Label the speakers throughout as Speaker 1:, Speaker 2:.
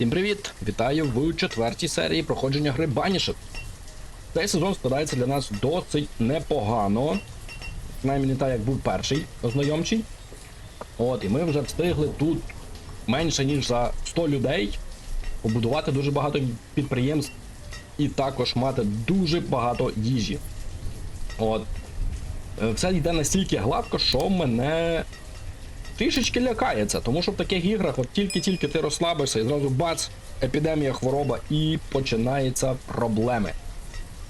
Speaker 1: Всім привіт! Вітаю в четвертій серії проходження гри Banished. Цей сезон складається для нас досить непогано. Принаймні не так, як був перший ознайомчий. От, і ми вже встигли тут менше ніж за 100 людей побудувати дуже багато підприємств і також мати дуже багато їжі. От. Е, Все йде настільки гладко, що мене трішечки лякається, тому що в таких іграх от тільки-тільки ти розслабишся і зразу бац, епідемія, хвороба і починаються проблеми.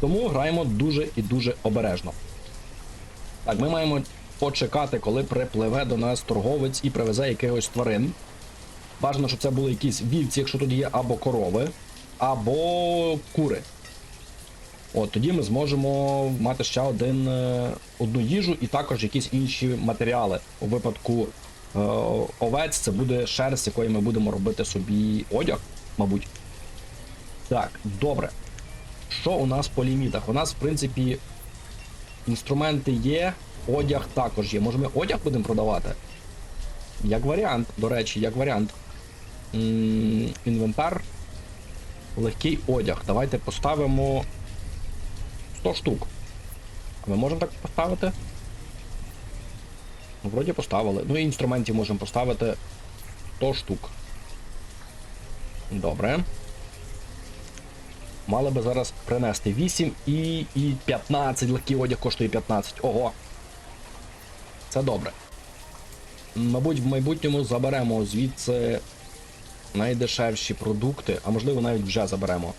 Speaker 1: Тому граємо дуже і дуже обережно. Так, ми маємо почекати, коли припливе до нас торговець і привезе якихось тварин. Бажано, щоб це були якісь вівці, якщо тут є, або корови, або кури. От тоді ми зможемо мати ще один, е, одну їжу і також якісь інші матеріали. У випадку овець це буде шерсть, якої ми будемо робити собі одяг, мабуть. Так, добре. Що у нас по лімітах? У нас, в принципі, інструменти є, одяг також є. Може ми одяг будемо продавати? Як варіант, до речі, як варіант. Інвентар. Легкий одяг. Давайте поставимо 100 штук. Ми можемо так поставити? Ну, вроді поставили. Ну і інструментів можемо поставити 100 штук. Добре. Мали би зараз принести 8 і, і 15. Легкий одяг коштує 15. Ого. Це добре. Мабуть, в майбутньому заберемо звідси найдешевші продукти, а можливо навіть вже заберемо.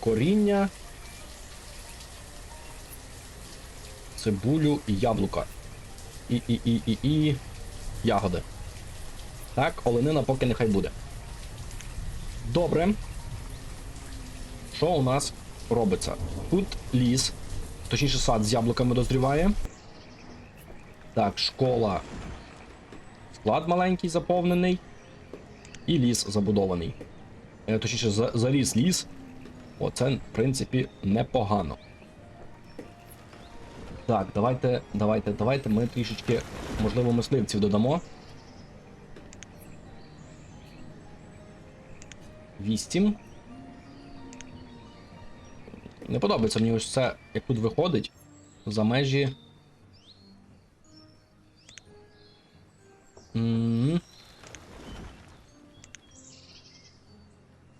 Speaker 1: Коріння. Цибулю і яблука. І, і, і, і, і ягоди. Так, оленина поки нехай буде. Добре. Що у нас робиться? Тут ліс, точніше сад з яблуками дозріває. Так, школа. Склад маленький заповнений. І ліс забудований. Е, Точніше, за- заріс ліс. Оце, в принципі, непогано. Так, давайте, давайте, давайте ми трішечки, можливо, мисливців додамо. 8. Не подобається мені ось це, як тут виходить за межі.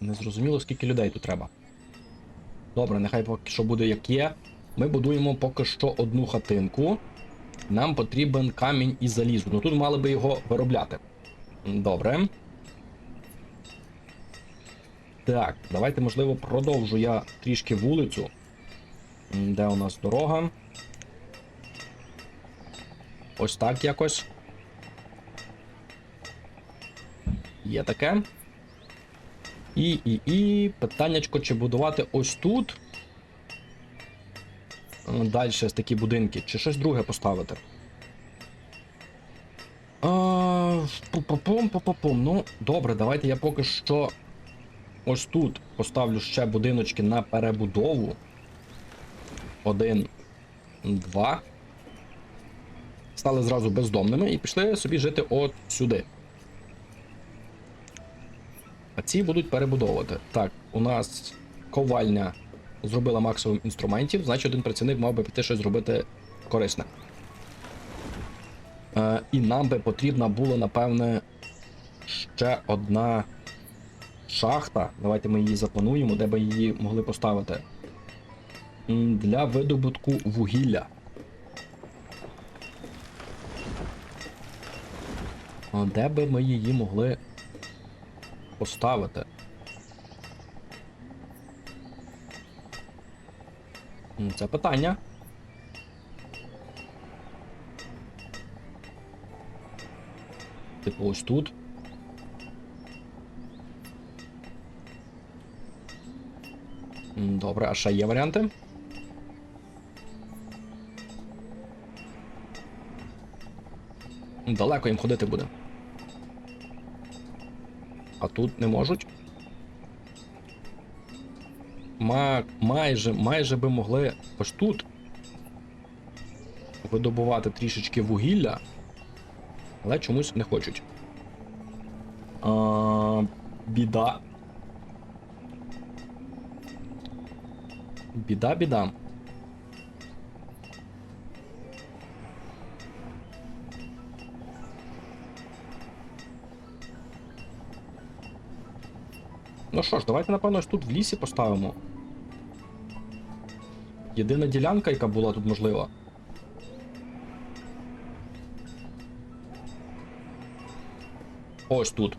Speaker 1: Не зрозуміло, скільки людей тут треба. Добре, нехай поки що буде як є. Ми будуємо поки що одну хатинку. Нам потрібен камінь і залізо. Ну тут мали би його виробляти. Добре. Так, давайте, можливо, продовжу я трішки вулицю. Де у нас дорога? Ось так якось. Є таке. І, і, і. Питаннячко, чи будувати ось тут. Далі такі будинки, чи щось друге поставити. Пу-пу-пум. Ну, добре, давайте я поки що ось тут поставлю ще будиночки на перебудову. Один, два. Стали зразу бездомними і пішли собі жити от сюди. А ці будуть перебудовувати. Так, у нас ковальня зробила максимум інструментів, значить один працівник мав би піти щось зробити корисне. Е, і нам би потрібна була, напевне, ще одна шахта. Давайте ми її заплануємо, де би її могли поставити. Для видобутку вугілля. Де би ми її могли поставити? Це питання. Типу ось тут. Добре, а ще є варіанти? Далеко їм ходити буде. А тут не можуть. Ма... Майже, майже би могли ось тут видобувати трішечки вугілля, але чомусь не хочуть. А, Біда. Біда, біда. Ну що ж, давайте, напевно, тут в лісі поставимо. Єдина ділянка, яка була тут можлива. Ось тут.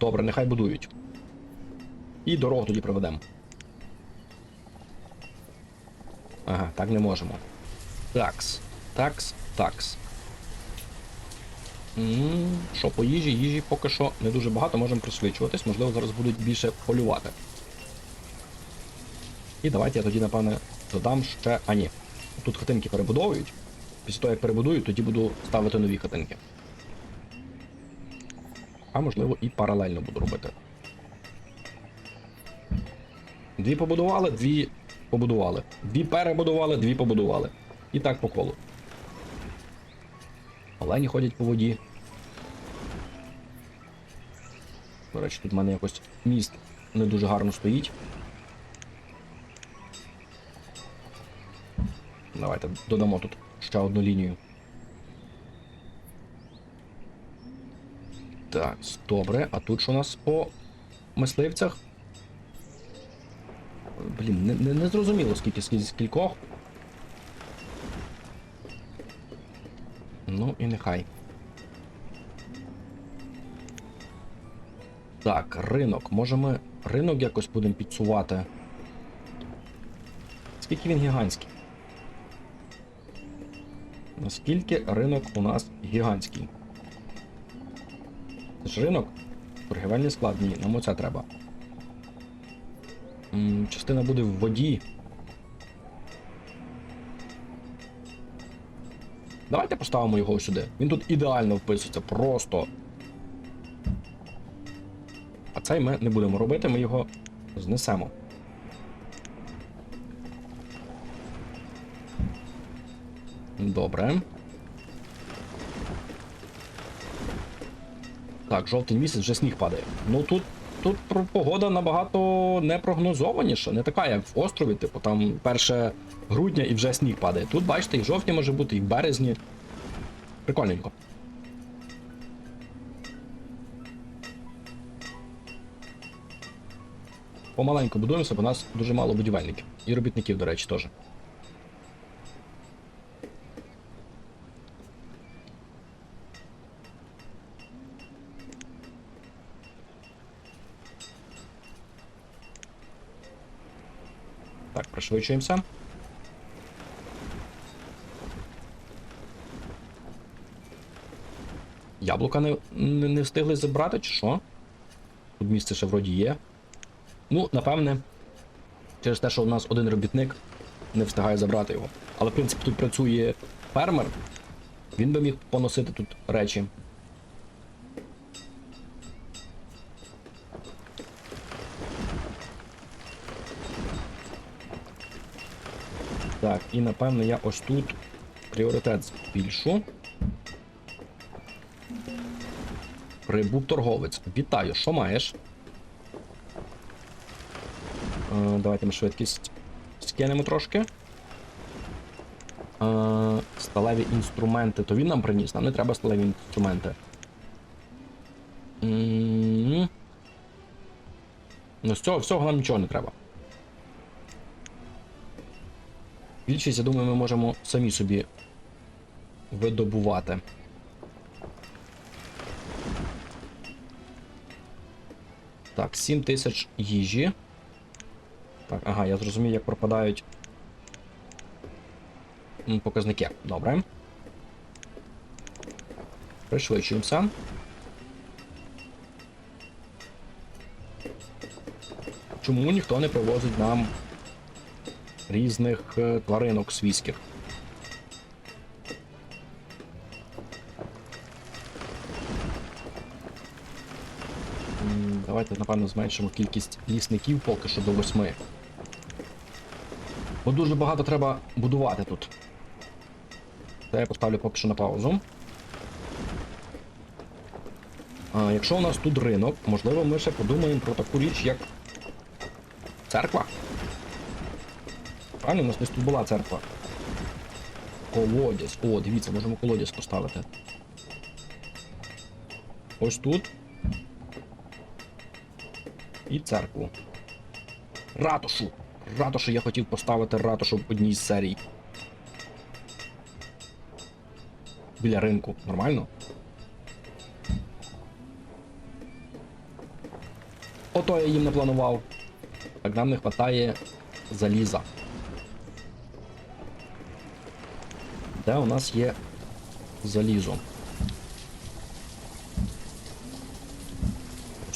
Speaker 1: Добре, нехай будують. І дорогу тоді проведемо. Ага, так не можемо. Такс. Такс, такс. Що по їжі? Їжі поки що не дуже багато, можемо пришвидшуватись, можливо, зараз будуть більше полювати. І давайте я тоді, напевне, додам ще. А ні. Тут хатинки перебудовують. Після того, як перебудують, тоді буду ставити нові хатинки. А можливо і паралельно буду робити. Дві побудували, дві побудували. Дві перебудували, дві побудували. І так по колу. Олені ходять по воді. До речі, тут в мене якось міст не дуже гарно стоїть. Давайте додамо тут ще одну лінію. Так, добре. А тут що у нас по мисливцях? Блін, не, не, не зрозуміло, скільки скільки скількох. Ну і нехай. Так, ринок. Може ми ринок якось будемо підсувати? Скільки він гігантський? Наскільки ринок у нас гігантський? Це ж ринок? Торгівельний склад, ні, нам оце треба. Частина буде в воді. Давайте поставимо його сюди. Він тут ідеально вписується, просто. А цей ми не будемо робити, ми його знесемо. Добре. Так, жовтий місяць вже сніг падає. Ну тут, тут погода набагато непрогнозованіша, не така, як в острові, типу там 1 грудня і вже сніг падає. Тут, бачите, і в жовтні може бути, і в березні. Прикольненько. Помаленьку будуємося, бо нас дуже мало будівельників. І робітників, до речі, теж. Пришвидшуємося. Яблука не, не, не встигли забрати, чи що? Тут місце ще вроді є. Ну, напевне, через те, що у нас один робітник не встигає забрати його. Але, в принципі, тут працює фермер. Він би міг поносити тут речі. Так, і напевно я ось тут пріоритет збільшу. Прибув торговець. Вітаю, що маєш? Е, давайте ми швидкість скинемо трошки. Е, сталеві інструменти, то він нам приніс, нам не треба сталеві інструменти. Ну, з цього всього нам нічого не треба. Більшість, я думаю, ми можемо самі собі видобувати. Так, 7 тисяч їжі. Так, ага, я зрозумів, як пропадають показники. Добре. Пришвидшуємося. Чому ніхто не привозить нам різних е, тваринок свійських? Давайте, напевно, зменшимо кількість лісників поки що до восьми. Бо дуже багато треба будувати тут. Це я поставлю поки що на паузу. А, якщо у нас тут ринок, можливо, ми ще подумаємо про таку річ, як церква. Правильно, у нас десь тут була церква. Колодязь. О, дивіться, можемо колодязь поставити. Ось тут. І церкву. Ратушу! Ратушу я хотів поставити ратушу в одній з серій. Біля ринку. Нормально? Ото я їм не планував. Так нам не вистачає заліза. Де у нас є залізо?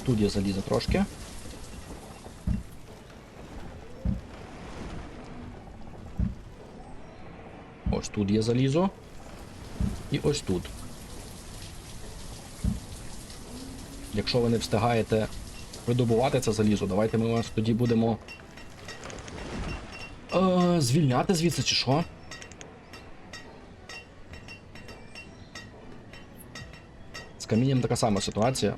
Speaker 1: Тут є залізо трошки. Ось тут є залізо. І ось тут. Якщо ви не встигаєте видобувати це залізо, давайте ми вас тоді будемо е, звільняти звідси чи що? З камінням така сама ситуація.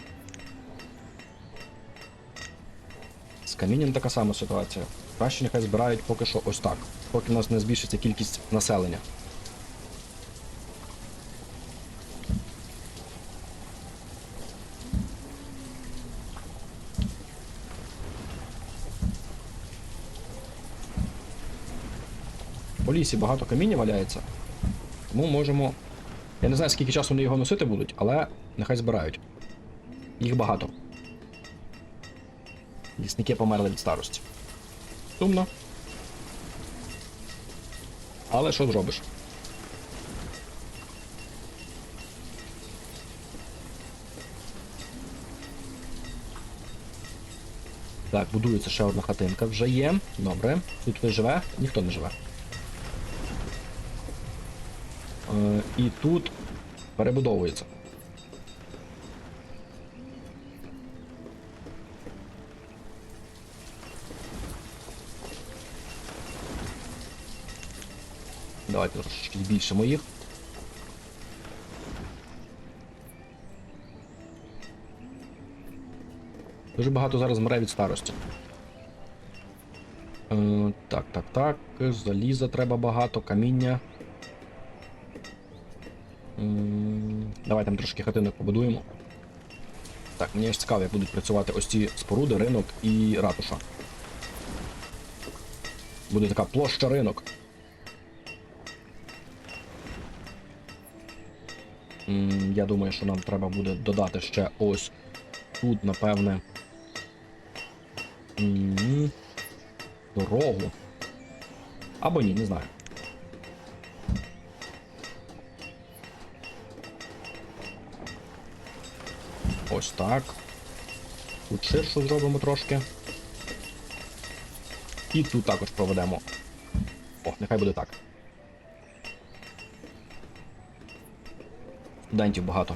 Speaker 1: З камінням така сама ситуація. Краще нехай збирають поки що ось так, поки в нас не збільшиться кількість населення. По лісі багато каміння валяється. Тому можемо. Я не знаю, скільки часу вони його носити будуть, але нехай збирають. Їх багато. Лісники померли від старості. Сумно. Але що зробиш? Так, будується ще одна хатинка вже є. Добре. Тут хтось живе? Ніхто не живе. Е, і тут перебудовується. Давайте трошечки збільшимо їх. Дуже багато зараз мре від старості. Е, так, так, так. Заліза треба багато, каміння. М, Давай там трошки хатинок побудуємо. Так, мені ж цікаво, як будуть працювати ось ці споруди, ринок і ратуша. Буде така площа ринок. Я думаю, що нам треба буде додати ще ось тут, напевне. Дорогу. Або ні, не знаю. Ось так. Тут ширшу зробимо трошки. І тут також проведемо. О, нехай буде так. Студентів багато.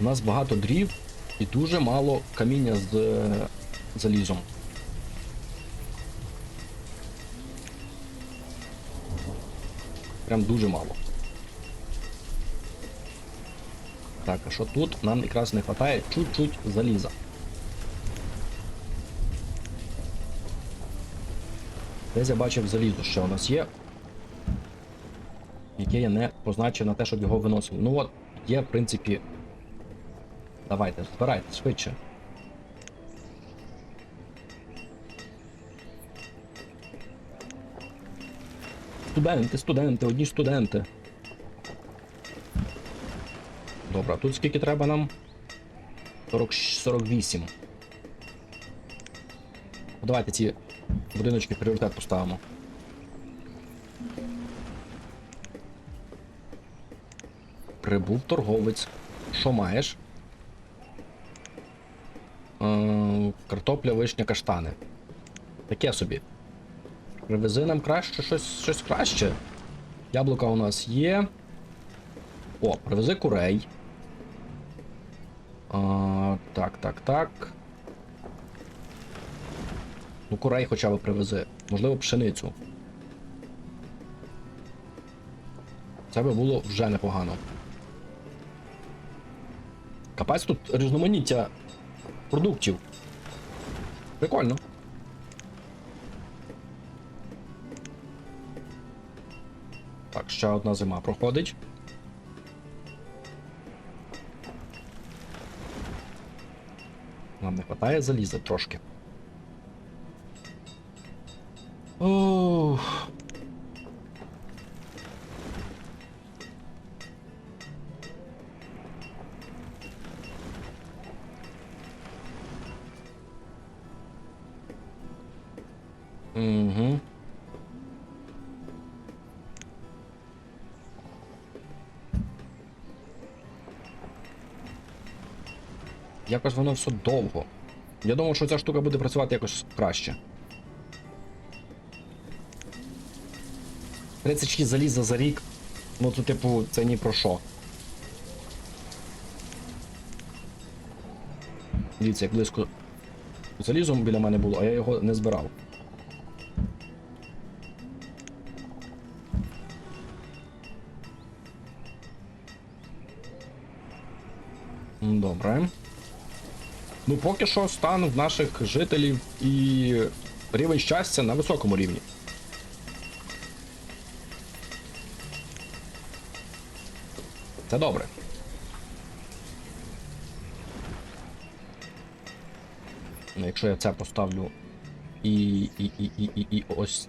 Speaker 1: У нас багато дрів і дуже мало каміння з е, залізом. Прям дуже мало. Так, а що тут? Нам якраз не вистачає чуть-чуть заліза. Десь я бачив залізо, що у нас є. Яке я не позначив на те, щоб його виносили. Ну от, є, в принципі. Давайте, збирайте швидше. Студенти, студенти, одні студенти. Добре, тут скільки треба нам? 40, 48. Ну, Давайте ці будиночки пріоритет поставимо. Прибув торговець. Що маєш? Е, картопля, вишня, каштани. Таке собі. Привези нам краще щось, щось краще. Яблука у нас є. О, привези курей. А, так, так, так. Ну, курей хоча б привези. Можливо, пшеницю. Це би було вже непогано. Капець тут різноманіття продуктів. Прикольно. Так, ще одна зима проходить. Вистачає заліза трошки. Ох. Угу. Якось воно все довго. Я думав, що ця штука буде працювати якось краще. 36 заліза за рік. Ну, то, типу, це ні про що. Дивіться, як близько залізом біля мене було, а я його не збирав. Добре. Ну, поки що стан в наших жителів і рівень щастя на високому рівні. Це добре. Ну, якщо я це поставлю і, і, і, і, і, і ось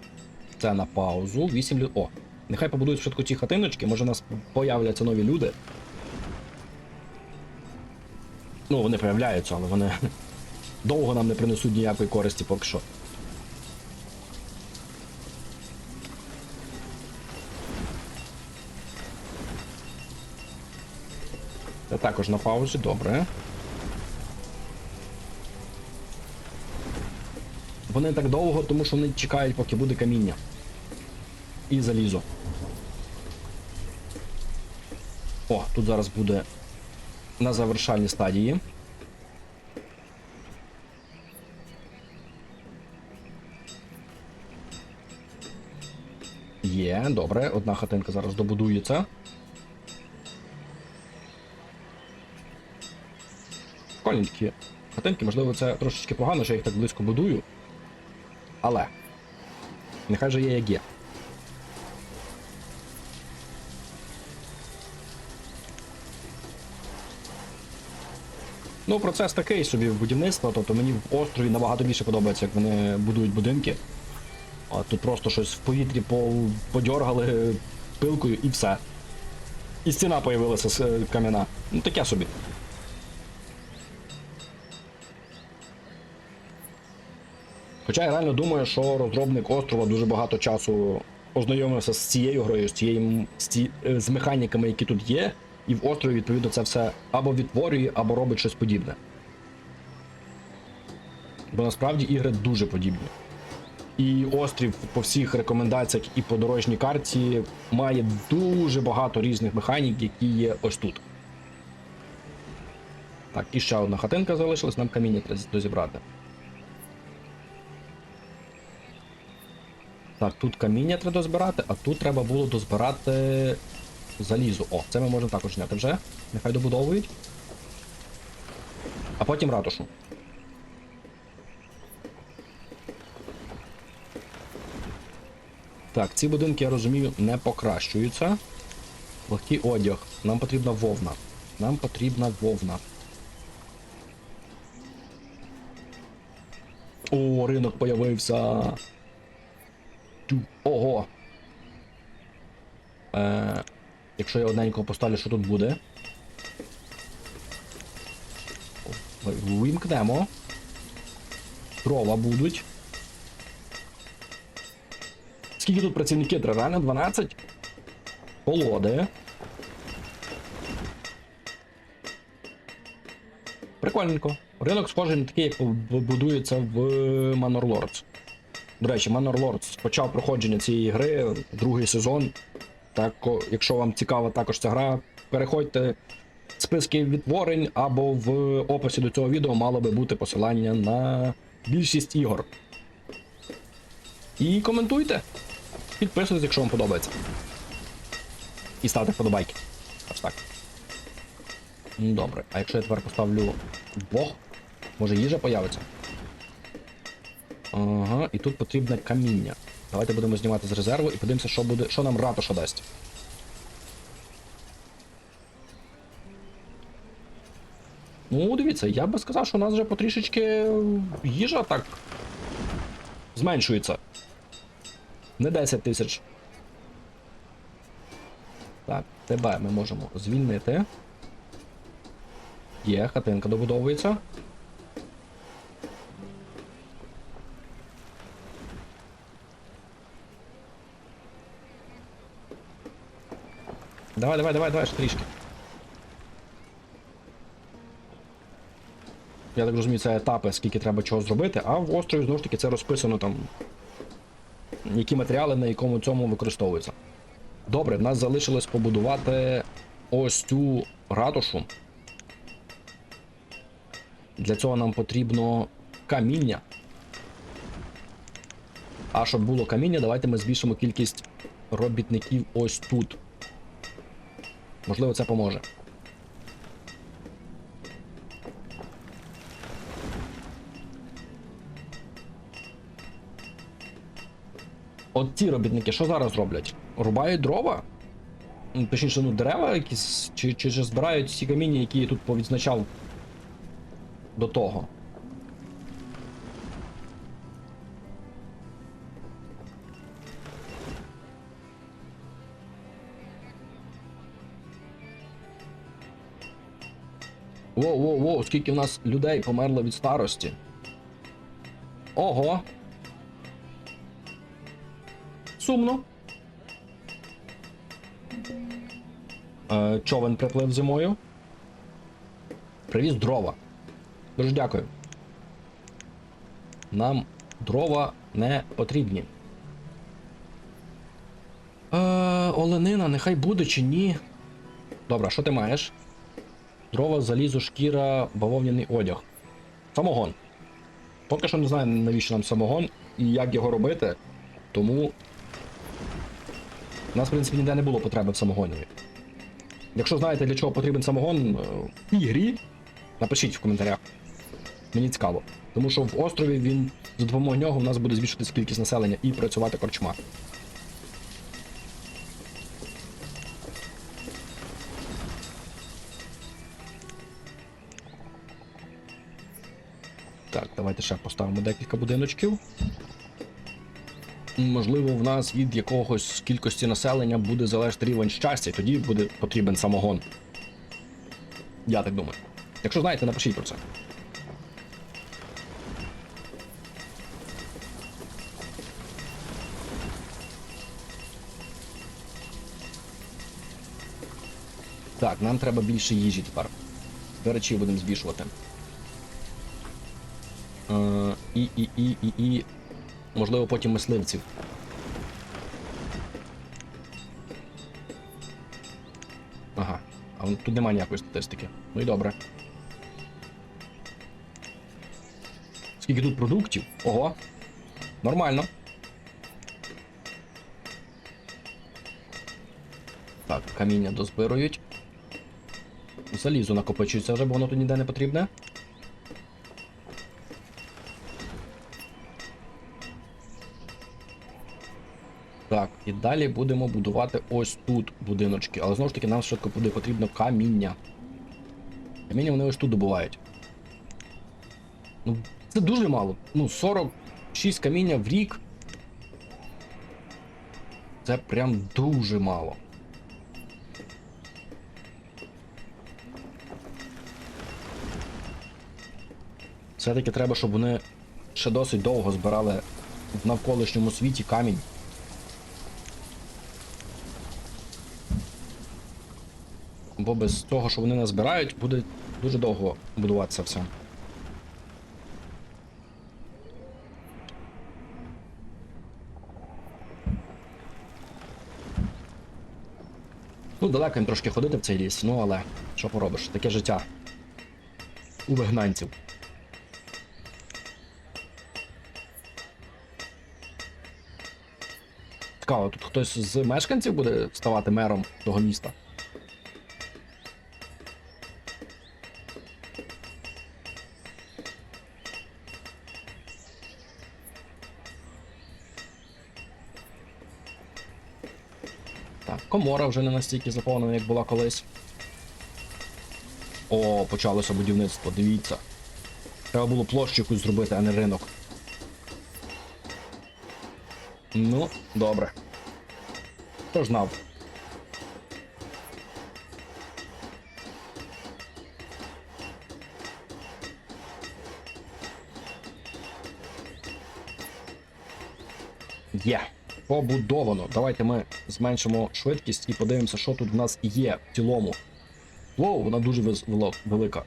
Speaker 1: це на паузу. 8 людей. О, нехай побудують спочатку ці хатиночки, може у нас появляться нові люди. Ну, вони появляються, але вони довго нам не принесуть ніякої користі поки що. Це також на паузі, добре. Вони так довго, тому що вони чекають, поки буде каміння. І залізо. О, тут зараз буде на завершальній стадії. Є, добре, одна хатинка зараз добудується. Прикольні такі хатинки, можливо, це трошечки погано, що я їх так близько будую. Але. Нехай же є як є. Ну, процес такий собі будівництва, тобто мені в острові набагато більше подобається, як вони будують будинки. А тут просто щось в повітрі по... подьоргали пилкою і все. І стіна появилася з е, кам'яна. Ну таке собі. Хоча я реально думаю, що розробник острова дуже багато часу ознайомився з цією грою, з цією з, ці, е, з механіками, які тут є, і в острові, відповідно, це все або відтворює, або робить щось подібне. Бо насправді ігри дуже подібні. І острів по всіх рекомендаціях і по дорожній карті має дуже багато різних механік, які є ось тут. Так, і ще одна хатинка залишилась, нам каміння треба дозібрати. Так, тут каміння треба дозбирати, а тут треба було дозбирати залізо. О, це ми можемо також зняти вже. Нехай добудовують. А потім ратушу. Так, ці будинки, я розумію, не покращуються. Легкий одяг. Нам потрібна вовна. Нам потрібна вовна. О, ринок появився. Ого. Е, якщо я одненького поставлю, що тут буде? Вимкнемо. Дрова будуть. Скільки тут працівників? Реально 12? Колоди. Прикольненько. Ринок схожий на такий, як будується в Manor Lords. До речі, Manor Lords почав проходження цієї гри, другий сезон. Так, якщо вам цікава також ця гра, переходьте, в списки відтворень або в описі до цього відео мало би бути посилання на більшість ігор. І коментуйте. Підписуйтесь, якщо вам подобається. І ставте вподобайки. Аж так. Ну, Добре, а якщо я тепер поставлю двох, може їжа появиться? Ага, і тут потрібне каміння. Давайте будемо знімати з резерву і подивимося, що буде, що нам ратуша дасть. Ну, дивіться, я би сказав, що у нас вже потрішечки їжа так зменшується. Не 10 тисяч. Так, тебе ми можемо звільнити. Є, хатинка добудовується. Давай, давай, давай, давай, ще трішки. Я так розумію, це етапи, скільки треба чого зробити, а в острові знову ж таки це розписано там, які матеріали на якому цьому використовуються. Добре, в нас залишилось побудувати ось цю ратушу. Для цього нам потрібно каміння. А щоб було каміння, давайте ми збільшимо кількість робітників ось тут. Можливо, це поможе. От ці робітники, що зараз роблять? Рубають дрова? Ну, Точніше, ну, дерева якісь, чи, чи ж збирають всі каміння, які я тут повідзначав до того. Воу, воу, воу, скільки в нас людей померло від старості. Ого. Сумно. Е, човен приплив зимою. Привіз дрова. Дуже дякую. Нам дрова не потрібні. Е, оленина, нехай буде чи ні. Добре, що ти маєш? Дрова, залізо, шкіра, бавовняний одяг. Самогон. Поки що не знаю, навіщо нам самогон і як його робити. Тому. У нас, в принципі, ніде не було потреби в самогоні. Якщо знаєте, для чого потрібен самогон е, в цій грі, напишіть в коментарях. Мені цікаво. Тому що в острові він за допомогою нього в нас буде збільшитись кількість населення і працювати корчма. Так, давайте ще поставимо декілька будиночків. Можливо, в нас від якогось кількості населення буде залежати рівень щастя, і тоді буде потрібен самогон. Я так думаю. Якщо знаєте, напишіть про це. Так, нам треба більше їжі тепер. До речі, будемо збільшувати. Е, і, і, і, і, і. Можливо, потім мисливців. Ага. А тут немає ніякої статистики. Ну і добре. Скільки тут продуктів? Ого. Нормально. Так, каміння дозбирують. Залізо накопичується вже, бо воно тут ніде не потрібне. Так, і далі будемо будувати ось тут будиночки. Але знову ж таки, нам швидко буде потрібно каміння. Каміння вони ось тут добувають. Ну, це дуже мало. Ну, 46 каміння в рік. Це прям дуже мало. Все-таки треба, щоб вони ще досить довго збирали в навколишньому світі камінь. Без того, що вони назбирають, буде дуже довго будуватися все. Ну, далеко їм трошки ходити в цей ліс, ну але що поробиш, таке життя. У вигнанців. Цікаво, тут хтось з мешканців буде ставати мером того міста. Так, комора вже не настільки заповнена, як була колись. О, почалося будівництво, дивіться. Треба було площу якусь зробити, а не ринок. Ну, добре. Хто ж знав? Є. Побудовано. Давайте ми зменшимо швидкість і подивимося, що тут в нас є в цілому. Воу, вона дуже велика.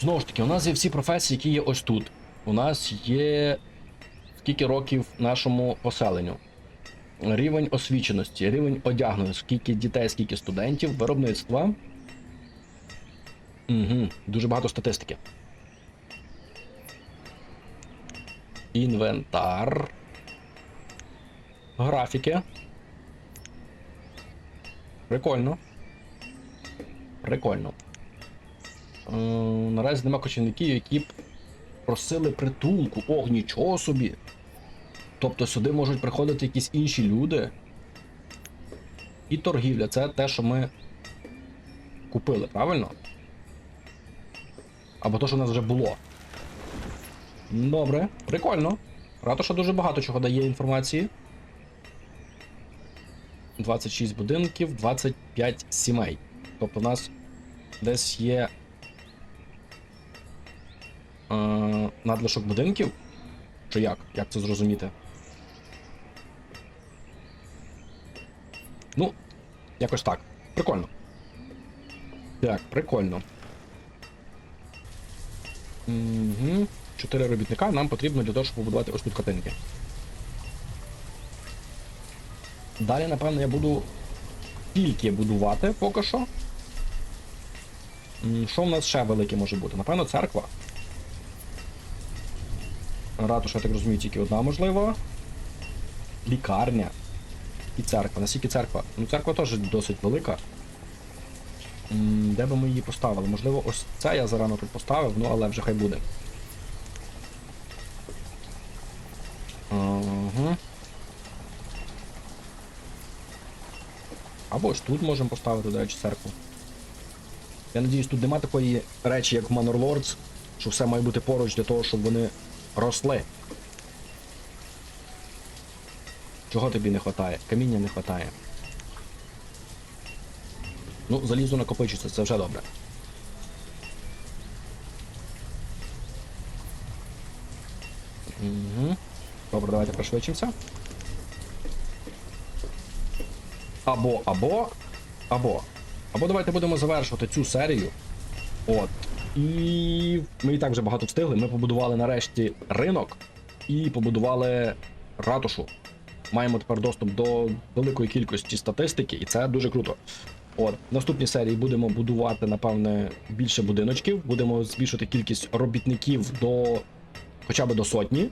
Speaker 1: Знову ж таки, у нас є всі професії, які є ось тут. У нас є скільки років нашому поселенню. Рівень освіченості, рівень одягненості, скільки дітей, скільки студентів, виробництва. Угу, дуже багато статистики. Інвентар. Графіки. Прикольно. Прикольно. Е, наразі нема кочівників, які б просили притулку. Ох, нічого собі. Тобто сюди можуть приходити якісь інші люди. І торгівля це те, що ми купили, правильно? Або то, що в нас вже було. Добре, прикольно. Ратуша дуже багато чого дає інформації. 26 будинків, 25 сімей. Тобто в нас десь є е, надлишок будинків. Чи як? Як це зрозуміти? Ну, якось так. Прикольно. Так, прикольно. Угу. Чотири робітника нам потрібно для того, щоб побудувати ось тут хатинки. Далі, напевно, я буду тільки будувати поки що. Що в нас ще велике може бути? Напевно, церква. Ратуша, я так розумію, тільки одна можливо. Лікарня. І церква. Наскільки церква? Ну, церква теж досить велика. Де би ми її поставили? Можливо, ось це я зарано тут поставив, ну але вже хай буде. Ага. Або ж тут можемо поставити, до речі, церкву. Я надіюсь, тут нема такої речі, як в Manor Lords, що все має бути поруч для того, щоб вони росли. Чого тобі не вистачає? Каміння не вистачає. Ну, залізо накопичується, це вже добре. Угу. Добре, давайте пришвидшимося. Або, або, або. Або давайте будемо завершувати цю серію. От. І ми і так вже багато встигли. Ми побудували нарешті ринок і побудували ратушу. Маємо тепер доступ до великої кількості статистики, і це дуже круто. От, в наступній серії будемо будувати, напевне, більше будиночків, будемо збільшувати кількість робітників до хоча б до сотні.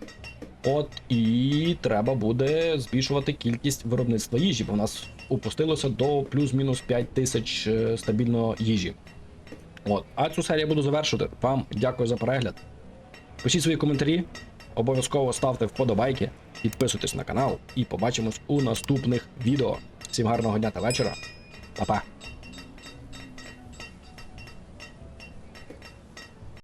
Speaker 1: От, і треба буде збільшувати кількість виробництва їжі, бо в нас опустилося до плюс-мінус 5 тисяч е, стабільно їжі. От, а цю серію я буду завершувати. Вам дякую за перегляд. Пишіть свої коментарі, обов'язково ставте вподобайки, підписуйтесь на канал і побачимось у наступних відео. Всім гарного дня та вечора. Па-па!